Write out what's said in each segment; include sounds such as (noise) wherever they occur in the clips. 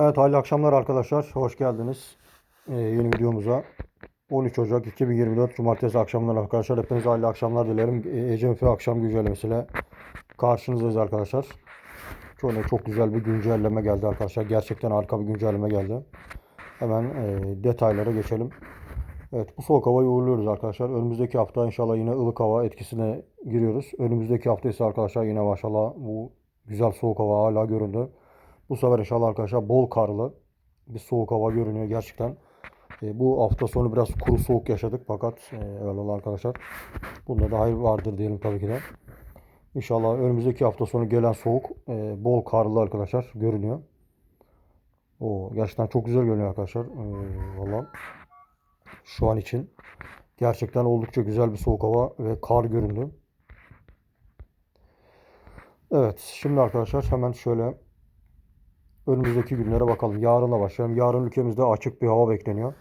Evet hayırlı akşamlar arkadaşlar. Hoş geldiniz. Ee, yeni videomuza. 13 Ocak 2024 Cumartesi akşamları arkadaşlar. Hepinize hayırlı akşamlar dilerim. Ee, Ecemfi akşam güncellemesiyle karşınızdayız arkadaşlar. Çok, çok güzel bir güncelleme geldi arkadaşlar. Gerçekten harika bir güncelleme geldi. Hemen e, detaylara geçelim. Evet bu soğuk havayı uğurluyoruz arkadaşlar. Önümüzdeki hafta inşallah yine ılık hava etkisine giriyoruz. Önümüzdeki hafta ise arkadaşlar yine maşallah bu güzel soğuk hava hala göründü. Bu sefer inşallah arkadaşlar bol karlı bir soğuk hava görünüyor gerçekten. E, bu hafta sonu biraz kuru soğuk yaşadık fakat e, öyle arkadaşlar. Bunda da hayır vardır diyelim tabii ki de. İnşallah önümüzdeki hafta sonu gelen soğuk e, bol karlı arkadaşlar görünüyor. O gerçekten çok güzel görünüyor arkadaşlar. E, Valla şu an için gerçekten oldukça güzel bir soğuk hava ve kar göründü. Evet şimdi arkadaşlar hemen şöyle önümüzdeki günlere bakalım. Yarına başlayalım. Yarın ülkemizde açık bir hava bekleniyor.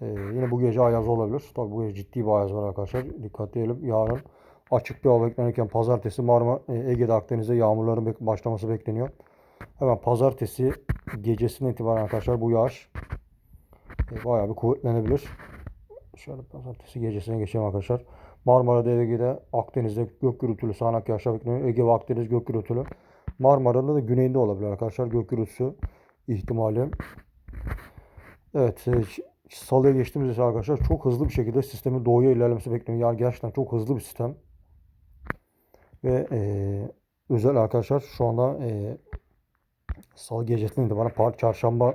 Ee, yine bu gece ayaz olabilir. Tabii bu gece ciddi bir ayaz var arkadaşlar. Dikkat edelim. Yarın açık bir hava beklenirken pazartesi Marmara, e, Ege'de Akdeniz'de yağmurların başlaması bekleniyor. Hemen pazartesi gecesinden itibaren arkadaşlar bu yağış e, bayağı bir kuvvetlenebilir. Şöyle pazartesi gecesine geçelim arkadaşlar. Marmara'da, Ege'de, Akdeniz'de gök gürültülü sağanak yağışlar bekleniyor. Ege ve Akdeniz gök gürültülü. Marmara'nın da güneyinde olabilir arkadaşlar gök gürültüsü ihtimali. Evet, e, salıya geçtiğimiz ise arkadaşlar çok hızlı bir şekilde sistemin doğuya ilerlemesi bekleniyor. Yani gerçekten çok hızlı bir sistem. Ve e, özel arkadaşlar şu anda e, salı gecesinden itibaren park çarşamba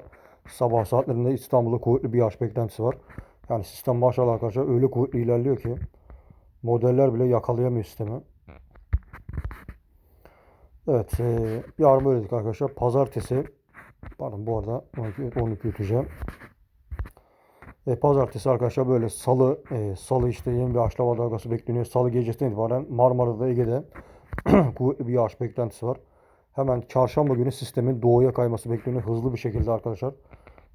sabah saatlerinde İstanbul'da kuvvetli bir yağış beklentisi var. Yani sistem maşallah arkadaşlar öyle kuvvetli ilerliyor ki modeller bile yakalayamıyor sistemi. Evet, e, yarın böyledik arkadaşlar. Pazartesi, pardon bu arada 12, 12 üteceğim. E, pazartesi arkadaşlar böyle salı, e, salı işte yeni bir yağış dalgası bekleniyor. Salı gecesinden itibaren Marmara'da, Ege'de (clears throat) kuvvetli bir yağış beklentisi var. Hemen çarşamba günü sistemin doğuya kayması bekleniyor. Hızlı bir şekilde arkadaşlar.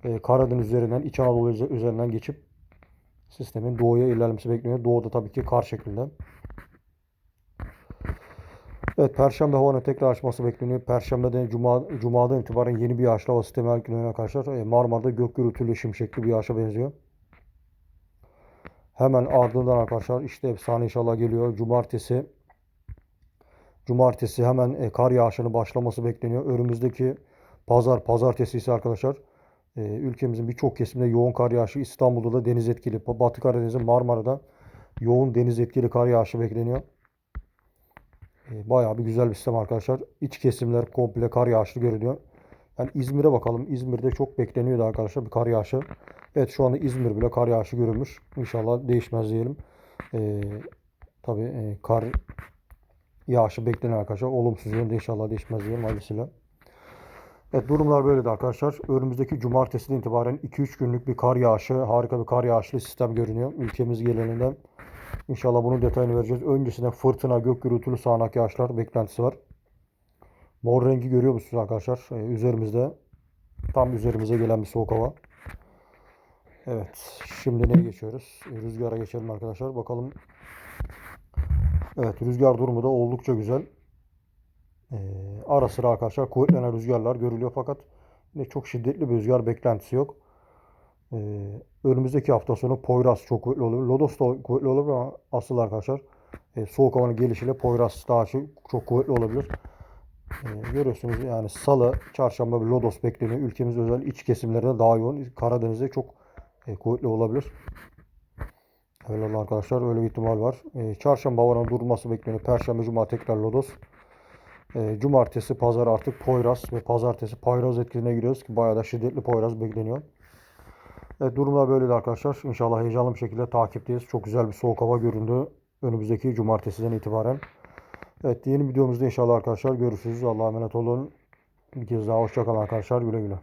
E, Karadeniz üzerinden, İç Anadolu üze- üzerinden geçip sistemin doğuya ilerlemesi bekleniyor. Doğuda tabii ki kar şeklinde. Evet, Perşembe havanın tekrar açması bekleniyor. Perşembeden Cuma, Cuma'dan itibaren yeni bir yağışlı hava sistemi bekleniyor arkadaşlar. E, Marmara'da gök gürültülü şimşekli bir yağışa benziyor. Hemen ardından arkadaşlar işte efsane inşallah geliyor. Cumartesi Cumartesi hemen e, kar yağışının başlaması bekleniyor. Önümüzdeki pazar, pazartesi ise arkadaşlar e, ülkemizin birçok kesiminde yoğun kar yağışı, İstanbul'da da deniz etkili, Batı Karadeniz'in Marmara'da yoğun deniz etkili kar yağışı bekleniyor. E, bayağı bir güzel bir sistem arkadaşlar. İç kesimler komple kar yağışlı görünüyor. Yani İzmir'e bakalım. İzmir'de çok bekleniyordu arkadaşlar bir kar yağışı. Evet şu anda İzmir bile kar yağışı görülmüş. İnşallah değişmez diyelim. E, tabii e, kar yağışı beklenen arkadaşlar. Olumsuz yönde inşallah değişmez diyelim hayırlısıyla. Evet durumlar böyleydi arkadaşlar. Önümüzdeki cumartesiden itibaren 2-3 günlük bir kar yağışı, harika bir kar yağışlı sistem görünüyor. Ülkemiz genelinde. İnşallah bunun detayını vereceğiz. Öncesinde fırtına, gök gürültülü sağanak yağışlar beklentisi var. Mor rengi görüyor musunuz arkadaşlar? Ee, üzerimizde tam üzerimize gelen bir soğuk hava. Evet. Şimdi neye geçiyoruz? Ee, Rüzgara geçelim arkadaşlar. Bakalım. Evet rüzgar durumu da oldukça güzel. Ee, ara sıra arkadaşlar kuvvetlenen rüzgarlar görülüyor fakat yine çok şiddetli bir rüzgar beklentisi yok. Ee, önümüzdeki hafta sonu Poyraz çok kuvvetli olur. Lodos da kuvvetli olur ama asıl arkadaşlar e, soğuk havanın gelişiyle Poyraz daha çok, çok kuvvetli olabilir. Ee, görüyorsunuz yani Salı, Çarşamba bir Lodos bekleniyor. Ülkemiz özel iç kesimlerinde daha yoğun. Karadeniz'de çok e, kuvvetli olabilir. Öyle arkadaşlar öyle bir ihtimal var. E, çarşamba havanın durması bekleniyor. Perşembe, Cuma tekrar Lodos. E, cumartesi, pazar artık Poyraz ve pazartesi Poyraz etkiline giriyoruz ki bayağı da şiddetli Poyraz bekleniyor. Evet, durumlar böyleydi arkadaşlar. İnşallah heyecanlı bir şekilde takipteyiz. Çok güzel bir soğuk hava göründü önümüzdeki cumartesiden itibaren. Evet yeni videomuzda inşallah arkadaşlar görüşürüz. Allah'a emanet olun. Bir kez daha hoşçakalın arkadaşlar. Güle güle.